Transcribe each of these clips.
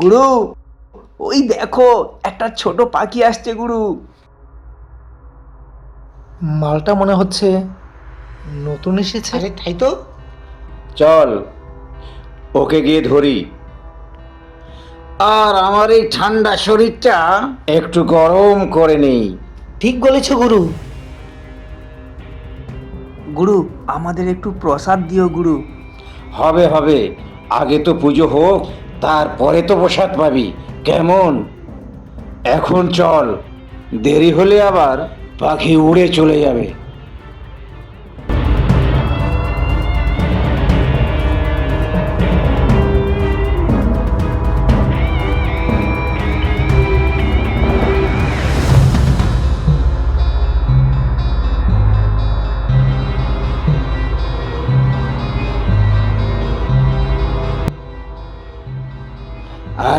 গুরু ওই দেখো একটা ছোট পাখি আসছে গুরু। মালটা মনে হচ্ছে নতুন এসেছে। আরে তাই তো। চল ওকে গিয়ে ধরি। আর আমার এই ঠান্ডা শরীরটা একটু গরম করে নেই। ঠিক বলেছ গুরু। গুরু আমাদের একটু প্রসাদ দিও গুরু। হবে হবে। আগে তো পুজো হোক। তারপরে তো প্রসাদ পাবি। কেমন? এখন চল দেরি হলে আবার পাখি উড়ে চলে যাবে।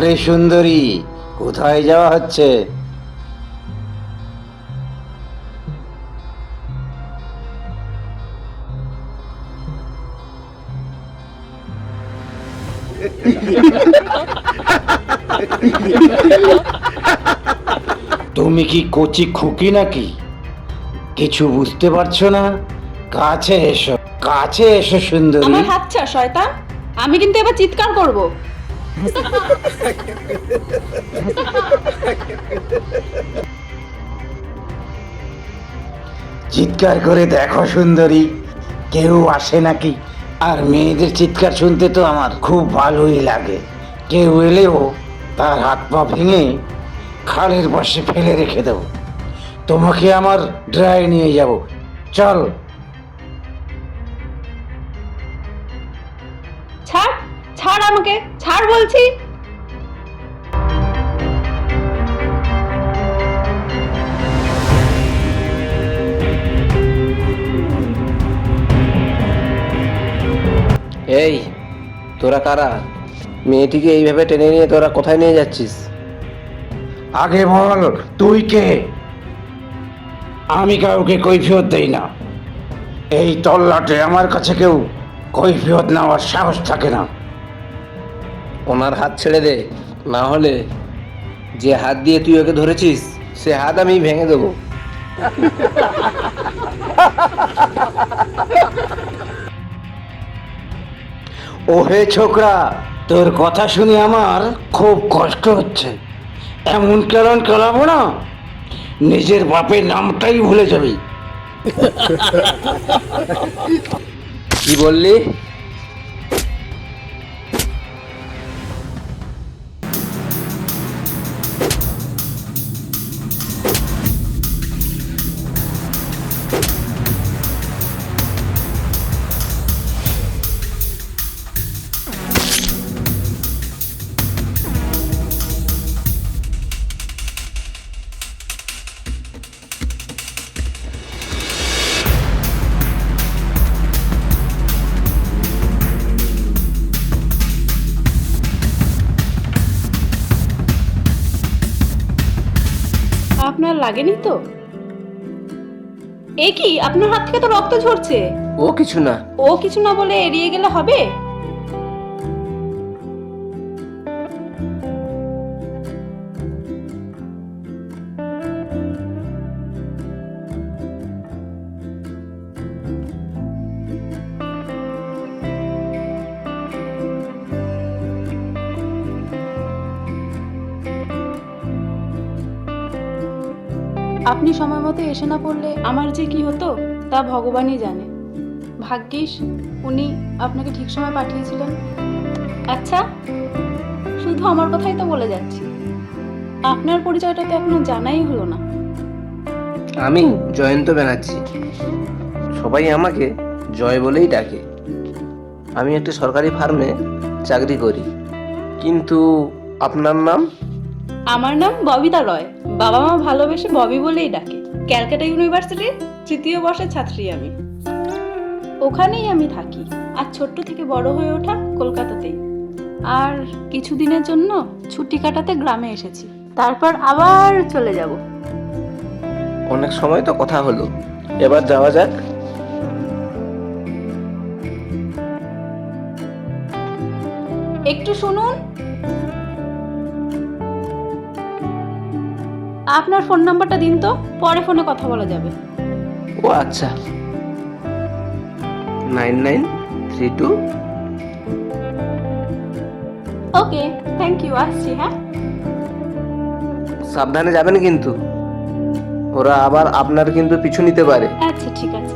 আরে সুন্দরী, কোথায় যাওয়া হচ্ছে? তুমি কি কচি খুকি নাকি? কিছু বুঝতে পারছ না? কাছে এসো কাছে এসো সুন্দরী। আমার হাত শয়তান। আমি কিন্তু এবার চিৎকার করব। চিৎকার করে দেখো সুন্দরী, কেউ আসে নাকি? আর মেয়েদের চিৎকার শুনতে তো আমার খুব ভালোই লাগে। কেউ এলেও তার হাত পা ভেঙে খালের পাশে ফেলে রেখে দেবো। তোমাকে আমার ড্রাই নিয়ে যাব। চল। ছাড় ছাড় আমাকে। ছাড় বলছি। এই তোরা কারা? মেয়েটিকে এইভাবে টেনে নিয়ে তোরা কোথায় নিয়ে যাচ্ছিস? আগে বল তুই কে? আমি কাউকে কৈফিয়ত দেই না। এই তল্লাটে আমার কাছে কেউ কৈফিয়ত নেওয়ার সাহস থাকে না। ওনার হাত ছেড়ে দে না হলে যে হাত দিয়ে তুই ওকে ধরেছিস সে হাত আমি ভেঙে দেবো। ওহে ছোকরা তোর কথা শুনে আমার খুব কষ্ট হচ্ছে। এমন কেমন কেলাবো না নিজের বাপের নামটাই ভুলে যাবি। কি বললি? আপনার লাগেনি তো? এ কি আপনার হাত থেকে তো রক্ত ঝরছে। ও কিছু না। ও কিছু না বলে এড়িয়ে গেলে হবে? আপনি সময় মতো এসে না পড়লে আমার যে কি হতো, তা ভগবানই জানে। ভাগ্যিস, উনি আপনাকে ঠিক সময় পাঠিয়েছিলেন। আচ্ছা শুধু আমার কথাই তো বলে যাচ্ছি। আপনার পরিচয়টা তো এখনও জানাই হলো না। আমি জয়ন্ত ব্যানার্জি। সবাই আমাকে জয় বলেই ডাকে। আমি একটা সরকারি ফার্মে চাকরি করি। কিন্তু আপনার নাম? আমার নাম ববিতা রয়। বাবা মা ভালোবেসে ববি বলেই ডাকে। ক্যালকাটা ইউনিভার্সিটির তৃতীয় বর্ষের ছাত্রী আমি। ওখানেই আমি থাকি। আর ছোট্ট থেকে বড় হয়ে ওঠা কলকাতাতেই। আর কিছুদিনের জন্য ছুটি কাটাতে গ্রামে এসেছি। তারপর আবার চলে যাব। অনেক সময় তো কথা হলো। এবার যাওয়া যাক। একটু শুনুন। আপনার ফোন নাম্বারটা দিন তো পরে ফোনে কথা বলা যাবে। ও আচ্ছা। Nine nine three two. Okay thank you আসছি হ্যাঁ। সাবধানে যাবেন কিন্তু। ওরা আবার আপনার কিন্তু পিছু নিতে পারে। আচ্ছা ঠিক আছে।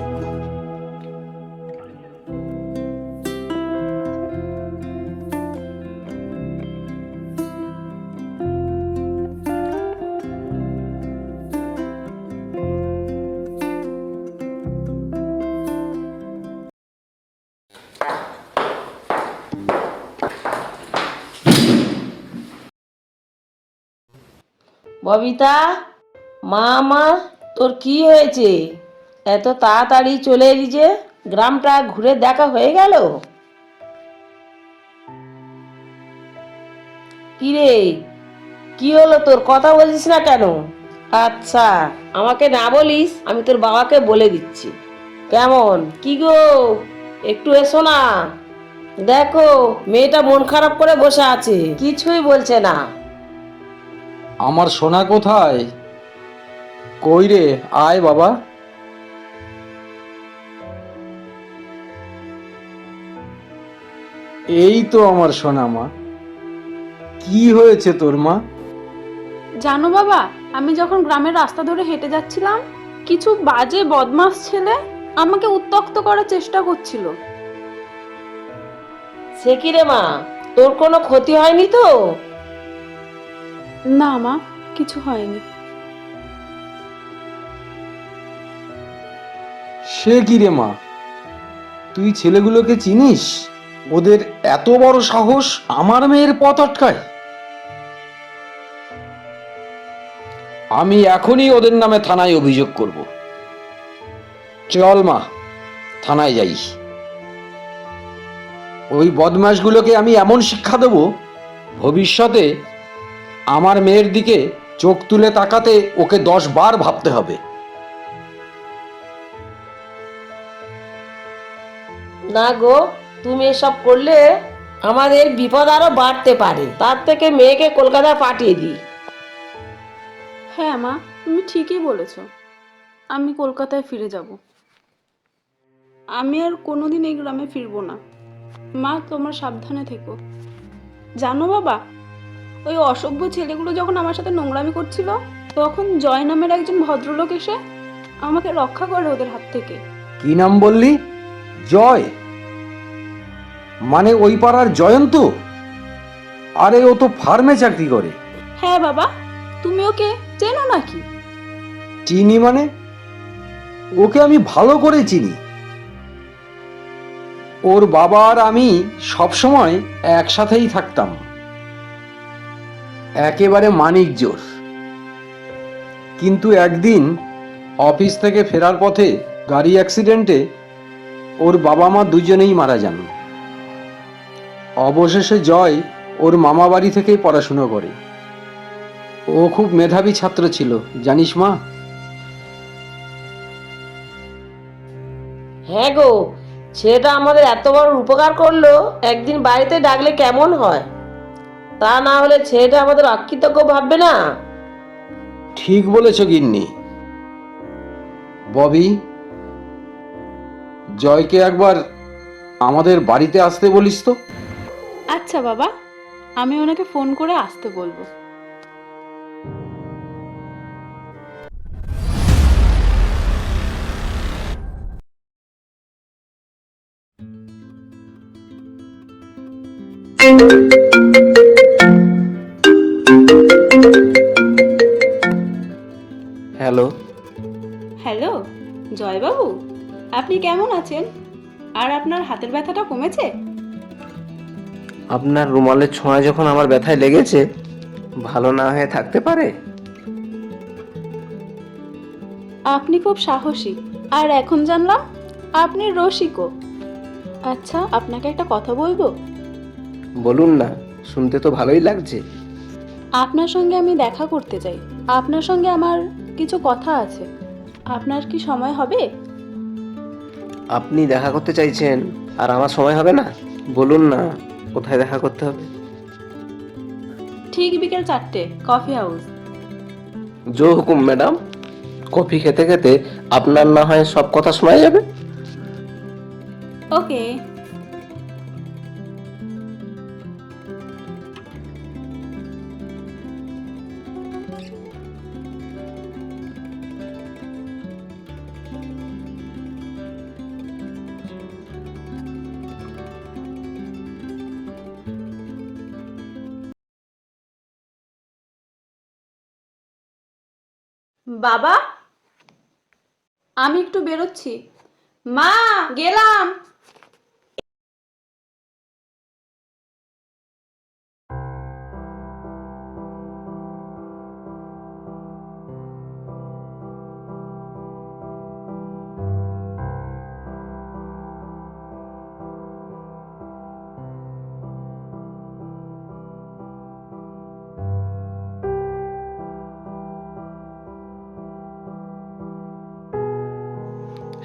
ববিতা মা মা তোর কি হয়েছে? এত তাড়াতাড়ি চলে এলি যে, গ্রামটা ঘুরে দেখা হয়ে গেল? কিরে, কি হলো তোর? কথা বলছিস না কেন? আচ্ছা আমাকে না বলিস, আমি তোর বাবাকে বলে দিচ্ছি। কেমন? কি গো? একটু এসো না। দেখো, মেয়েটা মন খারাপ করে বসে আছে। কিছুই বলছে না। আমার সোনা কোথায়? কই রে? আয় বাবা। এই তো আমার সোনা মা। কি হয়েছে তোর মা? জানো বাবা আমি যখন গ্রামের রাস্তা ধরে হেঁটে যাচ্ছিলাম কিছু বাজে বদমাস ছেলে আমাকে উত্তক্ত করার চেষ্টা করছিল। সে কি রে মা? তোর কোনো ক্ষতি হয়নি তো? না, মা, কিছু হয়নি। সে কি রে, মা? তুই ছেলেগুলোকে চিনিস? ওদের এত বড় সাহস আমার মেয়ের পথ আটকায়। আমি এখনই ওদের নামে থানায় অভিযোগ করব। চল, মা, থানায় যাই। ওই বদমাশগুলোকে আমি এমন শিক্ষা দেব, ভবিষ্যতে আমার মেয়ের দিকে চোখ তুলে তাকাতে ওকে দশ বার ভাবতে হবে। না গো তুমি এসব করলে আমাদের বিপদ আরও বাড়তে পারে। তার থেকে মেয়েকে কলকাতায় পাঠিয়ে দিই। হ্যাঁ মা তুমি ঠিকই বলেছ। আমি কলকাতায় ফিরে যাব। আমি আর কোনোদিন এই গ্রামে ফিরবো না। মা তোমার সাবধানে থেকো। জানো বাবা ওই অসভ্য ছেলেগুলো যখন আমার সাথে নোংরামি করছিল তখন জয় নামের একজন ভদ্রলোক এসে আমাকে রক্ষা করে ওদের হাত থেকে। কি নাম বললি? জয়? মানে ওই পাড়ার জয়ন্ত? আরে ও তো ফার্মে চাকরি করে। হ্যাঁ বাবা তুমি ওকে চেনো নাকি? চিনি মানে? ওকে আমি ভালো করে চিনি। ওর বাবা আর আমি সবসময় একসাথেই থাকতাম। একেবারে মানিক জোর কিন্তু একদিন অফিস থেকে ফেরার পথে গাড়ি অ্যাক্সিডেন্টে ওর বাবা মা দুজনেই মারা যান। অবশেষে জয় ওর মামা বাড়ি থেকেই পড়াশুনো করে। ও খুব মেধাবী ছাত্র ছিল, জানিস মা? হ্যাঁ গো, ছেলেটা আমাদের এত বড় উপকার করল, একদিন বাড়িতে ডাকলে কেমন হয়? তা না হলে ছেলেটা আমাদের অকৃতজ্ঞ ভাববে না? ঠিক বলেছ গিন্নি। ববি জয়কে একবার আমাদের বাড়িতে আসতে বলিস তো? আচ্ছা বাবা। আমি ওনাকে ফোন করে আসতে বলব। হ্যালো। হ্যালো জয়বাবু আপনি কেমন আছেন? আর আপনার হাতের ব্যথাটা কমেছে? আপনার রুমালের ছোঁয়া যখন আমার ব্যথায় লেগেছে ভালো না হয়ে থাকতে পারে? আপনি খুব সাহসী। আর এখন জানলাম আপনি রসিকও। আচ্ছা আপনাকে একটা কথা বলব? বলুন না শুনতে তো ভালোই লাগছে। আপনার সঙ্গে আমি দেখা করতে চাই। আপনার সঙ্গে আমার কিছু কথা আছে। আপনার কি সময় হবে? আপনি দেখা করতে চাইছেন আর আমার সময় হবে না? বলুন না কোথায় দেখা করতে হবে? ঠিক বিকেল চারটে কফি হাউস জো হুকুম ম্যাডাম। কফি খেতে খেতে আপনার না হয় সব কথা শোনা যাবে? ওকে। বাবা? আমি একটু বেরোচ্ছি। মা গেলাম।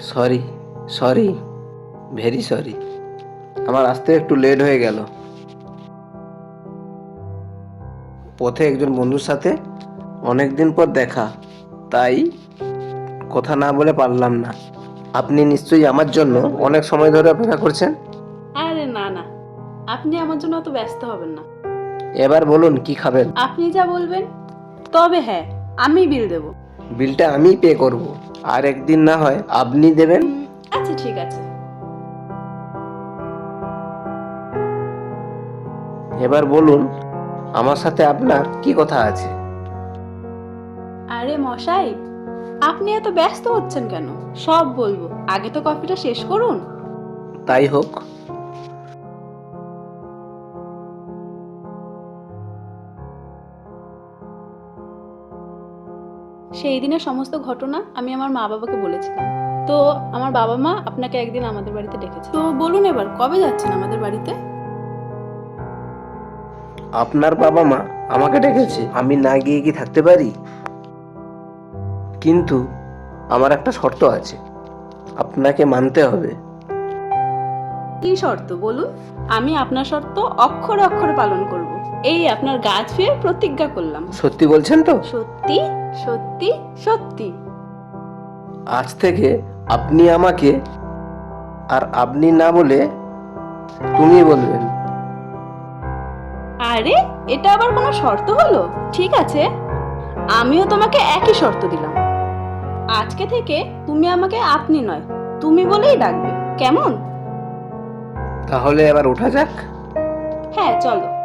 সরি সরি ভেরি সরি আমার আসতে একটু লেট হয়ে গেল। পথে একজন বন্ধুর সাথে অনেক দিন পর দেখা তাই কথা না বলে পারলাম না। আপনি নিশ্চয়ই আমার জন্য অনেক সময় ধরে অপেক্ষা করছেন? আরে না না। আপনি আমার জন্য অত ব্যস্ত হবেন না। এবার বলুন কি খাবেন? আপনি যা বলবেন তবে হ্যাঁ আমি বিল দেব। বিলটা আমি পে করব। আর একদিন না হয় আপনি দেবেন। আচ্ছা ঠিক আছে। এবার বলুন আমার সাথে আপনার কি কথা আছে? আরে মশাই আপনি এত ব্যস্ত হচ্ছেন কেন? সব বলব। আগে তো কফিটা শেষ করুন। তাই হোক সেই দিনের সমস্ত ঘটনা আমি আমার মা বাবাকে বলেছিলাম। তো আমার বাবা মা আপনাকে একদিন আমাদের বাড়িতে ডেকেছে। তো বলুন এবার কবে যাচ্ছেন আমাদের বাড়িতে? আপনার বাবা মা আমাকে ডেকেছে আমি না গিয়ে কি থাকতে পারি? কিন্তু আমার একটা শর্ত আছে আপনাকে মানতে হবে। কি শর্ত বলুন? আমি আপনার শর্ত অক্ষরে অক্ষরে পালন করব। এই আপনার গাছ ফিরে প্রতিজ্ঞা করলাম। সত্যি বলছেন তো? সত্যি সত্যি সত্যি। আজ থেকে আপনি আমাকে আর আপনি না বলে তুমি বলবেন আরে এটা আবার কোনো শর্ত হলো? ঠিক আছে। আমিও তোমাকে একই শর্ত দিলাম। আজকে থেকে তুমি আমাকে আপনি নয় তুমি বলেই ডাকবে। কেমন? তাহলে এবার ওঠা যাক। হ্যাঁ চলো।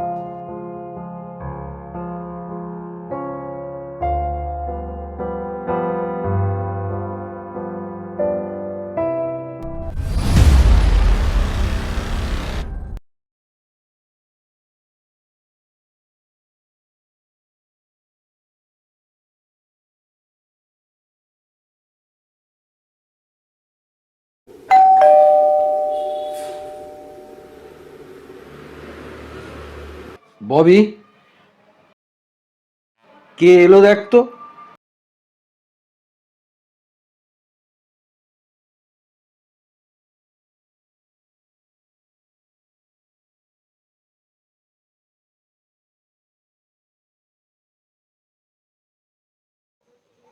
ববি কে এলো দেখ তো।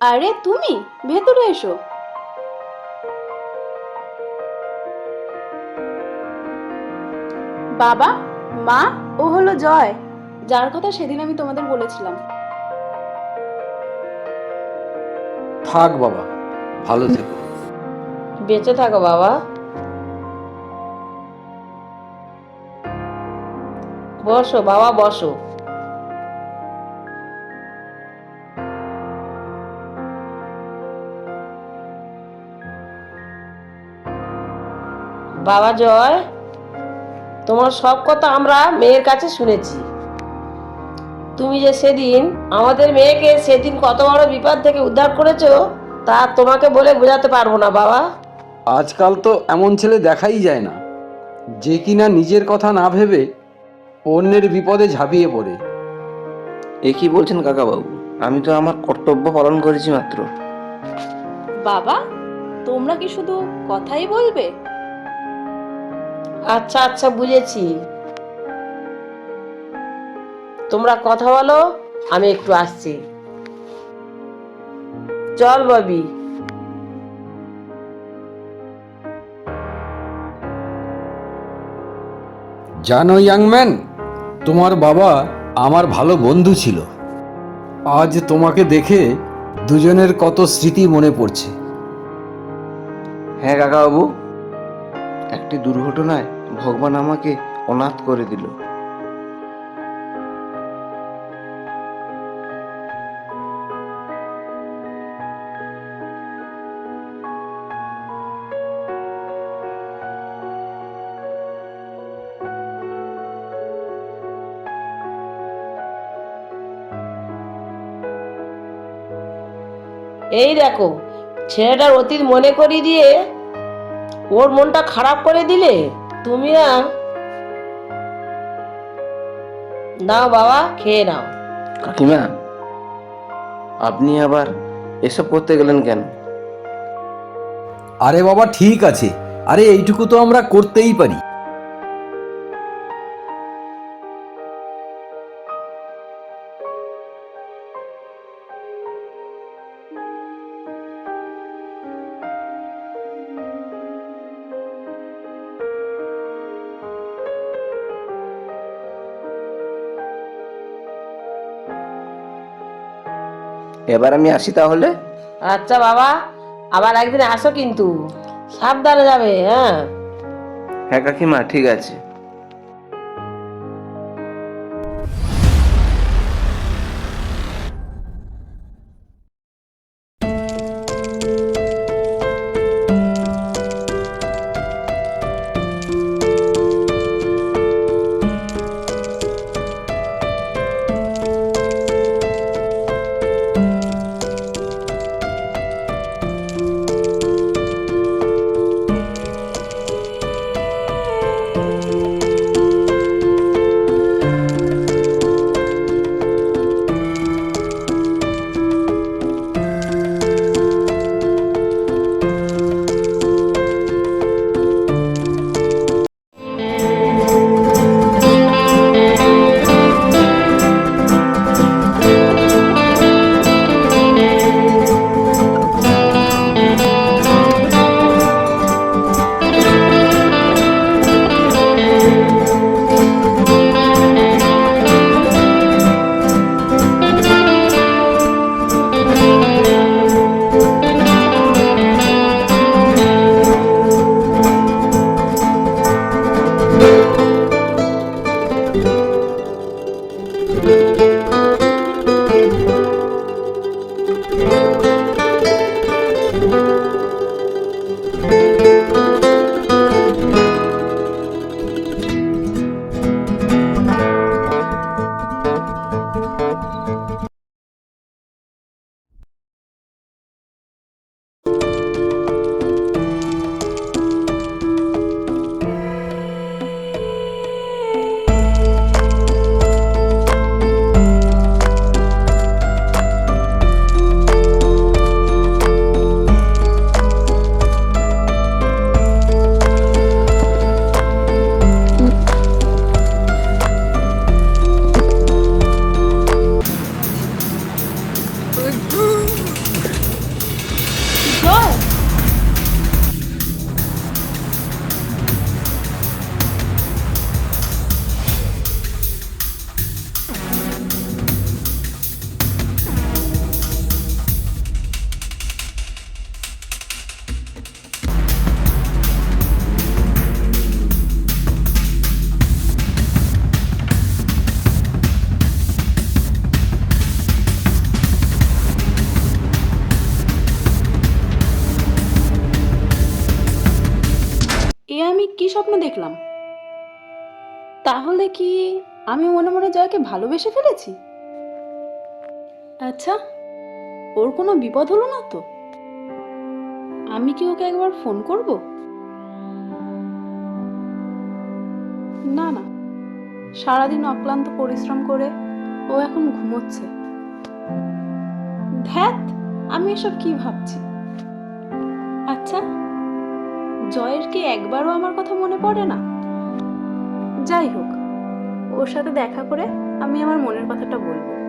আরে তুমি ভেতরে এসো। বাবা মা ও হলো জয়। যার কথা সেদিন আমি তোমাদের বলেছিলাম। থাক বাবা ভালো থেকো। বেঁচে থাকো বাবা। বসো বাবা বসো। বাবা জয় তোমার সব কথা আমরা মেয়ের কাছে শুনেছি। তুমি যে সেদিন আমাদের মেয়েকে সেদিন কত বড় বিপদ থেকে উদ্ধার করেছ তা তোমাকে বলে বোঝাতে পারব না বাবা। আজকাল তো এমন ছেলে দেখাই যায় না। যে কিনা নিজের কথা না ভেবে অন্যের বিপদে ঝাঁপিয়ে পড়ে। এ কি বলছেন কাকাবাবু? আমি তো আমার কর্তব্য পালন করেছি মাত্র। বাবা তোমরা কি শুধু কথাই বলবে? আচ্ছা আচ্ছা বুঝেছি। তোমরা কথা বলো আমি একটু আসছি। চল ববি। জানো ইয়াংম্যান তোমার বাবা আমার ভালো বন্ধু ছিল। আজ তোমাকে দেখে দুজনের কত স্মৃতি মনে পড়ছে। হ্যাঁ কাকাবাবু একটি দুর্ঘটনায় ভগবান আমাকে অনাথ করে দিল। এই দেখো ছেলেটার অতীত মনে করি দিয়ে ওর মনটা খারাপ করে দিলে তুমি না নাও বাবা খেয়ে নাও। কাকিমা আপনি আবার এসব করতে গেলেন কেন? আরে বাবা ঠিক আছে। আরে এইটুকু তো আমরা করতেই পারি। এবার আমি আসি তাহলে? আচ্ছা বাবা আবার একদিন আসো কিন্তু। সাবধানে যাবে হ্যাঁ? হ্যাঁ কাকিমা ঠিক আছে। তাহলে কি আমি মনে মনে জয়কে ভালোবেসে ফেলেছি? আচ্ছা ওর কোনো বিপদ হলো না তো? আমি কি ওকে একবার ফোন করব? না না। সারাদিন অক্লান্ত পরিশ্রম করে ও এখন ঘুমোচ্ছে। ধ্যাত আমি এসব কি ভাবছি? আচ্ছা জয়ের কি একবারও আমার কথা মনে পড়ে না? যাই হোক ওর সাথে দেখা করে আমি আমার মনের কথাটা বলব।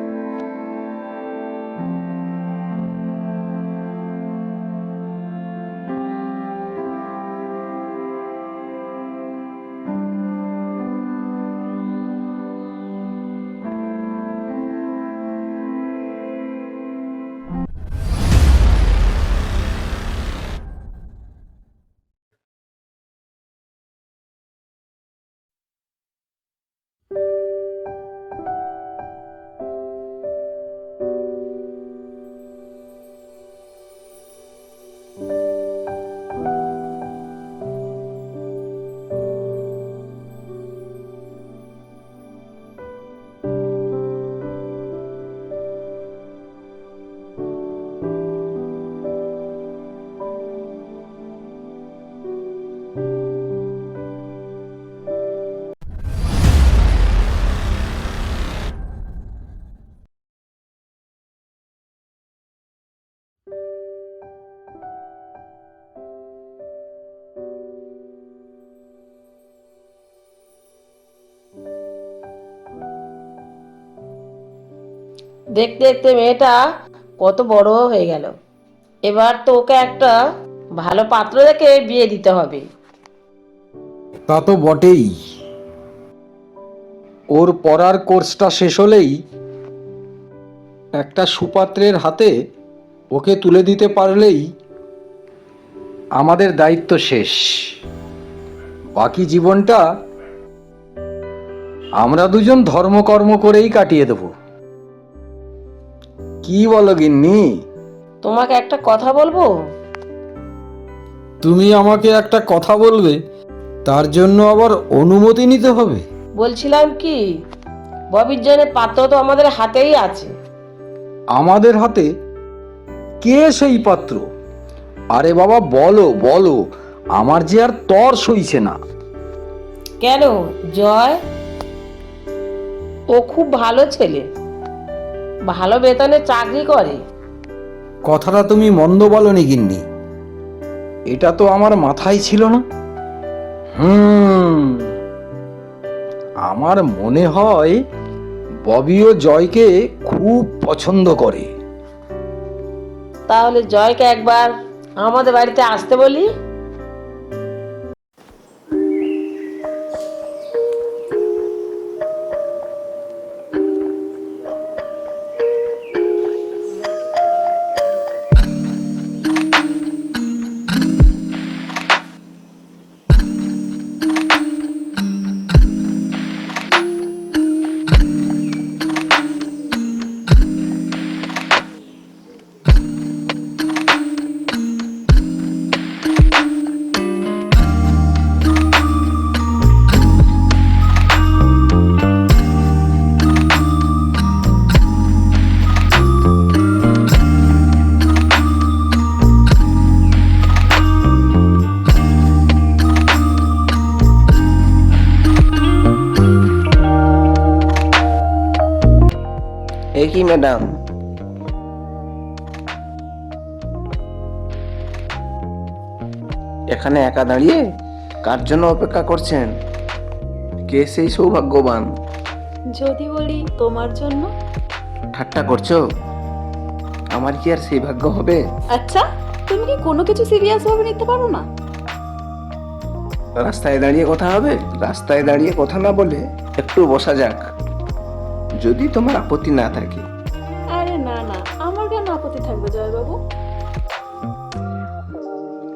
দেখতে দেখতে মেয়েটা কত বড় হয়ে গেল। এবার তো ওকে একটা ভালো পাত্র দেখে বিয়ে দিতে হবে। তা তো বটেই। ওর পড়ার কোর্সটা শেষ হলেই একটা সুপাত্রের হাতে ওকে তুলে দিতে পারলেই আমাদের দায়িত্ব শেষ। বাকি জীবনটা আমরা দুজন ধর্মকর্ম করেই কাটিয়ে দেব। কি বলো গিন্নি? তোমাকে একটা কথা বলব? তুমি আমাকে একটা কথা বলবে তার জন্য আবার অনুমতি নিতে হবে। বলছিলাম কি ববির জন্য পাত্র তো আমাদের হাতেই আছে। আমাদের হাতে? কে সেই পাত্র? আরে বাবা বলো বলো আমার যে আর তর সইছে না। কেন জয়? ও খুব ভালো ছেলে। ভালো বেতনে চাকরি করে। কথাটা তুমি মন্দ বলনি গিন্নি। এটা তো আমার মাথায় ছিল না। হুম। আমার মনে হয় ববি ও জয়কে খুব পছন্দ করে। তাহলে জয়কে একবার আমাদের বাড়িতে আসতে বলি। ম্যাডাম। এখানে একা দাঁড়িয়ে কার জন্য অপেক্ষা করছেন? কে সেই সৌভাগ্যবান? যদি বলি তোমার জন্য। ঠাট্টা করছ? আমার কি আর সেই ভাগ্য হবে? আচ্ছা তুমি কি কোনো কিছু সিরিয়াস ভাবে নিতে পারো না? রাস্তায় দাঁড়িয়ে কথা হবে রাস্তায় দাঁড়িয়ে কথা না বলে একটু বসা যাক। যদি তোমার আপত্তি না থাকে। থাকবে জয়বাবু।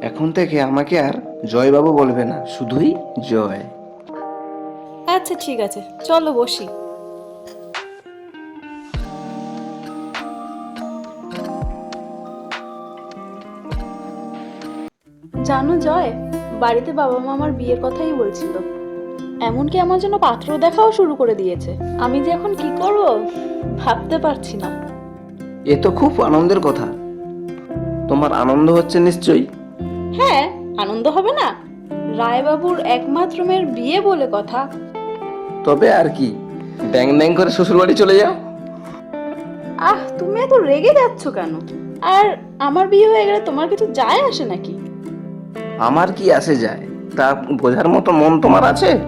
এখন থেকে আমাকে আর জয়বাবু বলবে না শুধুই জয়। আচ্ছা ঠিক আছে। চলো বসি। জানো জয় বাড়িতে বাবা মা আমার বিয়ের কথাই বলছিল। এমনকি আমার জন্য পাত্র দেখাও শুরু করে দিয়েছে। আমি যে এখন কি করব ভাবতে পারছি না। এ তো খুব আনন্দের কথা। তোমার আনন্দ হচ্ছে নিশ্চয়ই? হ্যাঁ আনন্দ হবে না। রায়বাবুর একমাত্র মেয়ের বিয়ে বলে কথা। তবে আর কি ব্যাং ব্যাং করে শ্বশুর বাড়ি চলে যাও। আহ তুমি এত রেগে যাচ্ছ কেন? আর আমার বিয়ে হয়ে গেলে তোমার কিছু যায় আসে নাকি? আমার কি আসে যায়? তা বোঝার মতো মন তোমার আছে?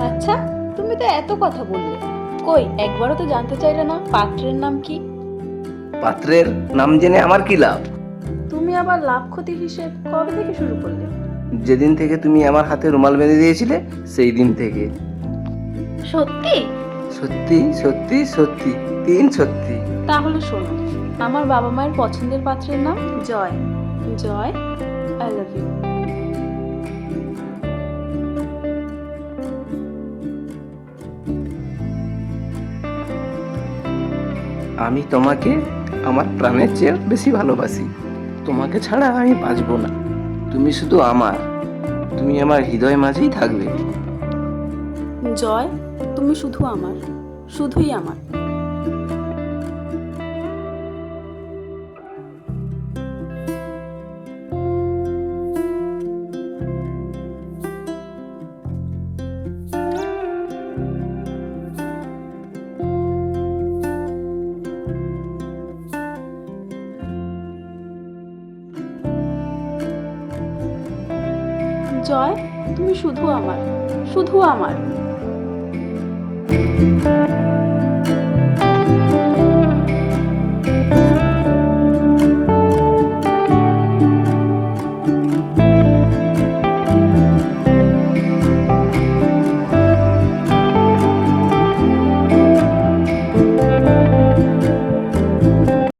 আচ্ছা তুমি তো এত কথা বললে। কই একবারও তো জানতে চাইলে না পাত্রের নাম কি? পাত্রের নাম জেনে আমার কি লাভ? তুমি আবার লাভ ক্ষতির হিসেব কবে থেকে শুরু করলে? যেদিন থেকে তুমি আমার হাতে রুমাল বেঁধে দিয়েছিলে সেই দিন থেকে। সত্যি? সত্যি সত্যি সত্যি তিন সত্যি। তাহলে শোনো আমার বাবা মায়ের পছন্দের পাত্রের নাম জয়। জয় আই লাভ ইউ আমি তোমাকে আমার প্রাণের চেয়ে বেশি ভালোবাসি। তোমাকে ছাড়া আমি বাঁচব না। তুমি শুধু আমার, তুমি আমার হৃদয় মাঝেই থাকবে। জয়, তুমি শুধু আমার, শুধুই আমার। আমার